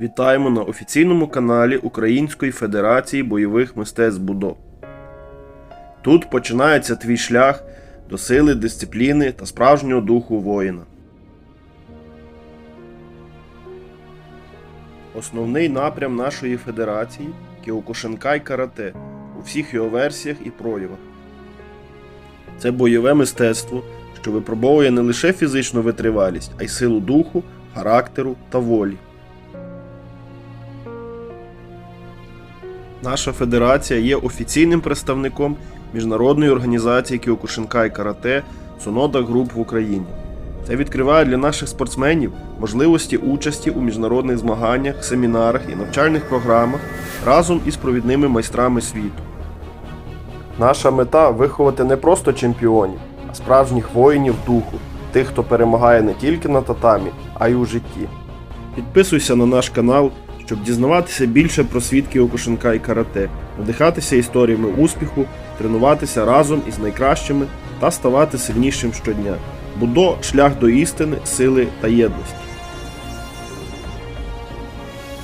Вітаємо на офіційному каналі Української Федерації бойових мистецтв Будо. Тут починається твій шлях до сили, дисципліни та справжнього духу воїна. Основний напрям нашої федерації Кіокушинкай карате у всіх його версіях і проявах. Це бойове мистецтво, що випробовує не лише фізичну витривалість, а й силу духу, характеру та волі. Наша федерація є офіційним представником міжнародної організації Кіокушинкай карате Сонода Груп в Україні. Це відкриває для наших спортсменів можливості участі у міжнародних змаганнях, семінарах і навчальних програмах разом із провідними майстрами світу. Наша мета виховати не просто чемпіонів, а справжніх воїнів духу, тих, хто перемагає не тільки на татамі, а й у житті. Підписуйся на наш канал, щоб дізнаватися більше про свідки Кіокушинка і карате, надихатися історіями успіху, тренуватися разом із найкращими та ставати сильнішим щодня. Будо шлях до істини, сили та єдності.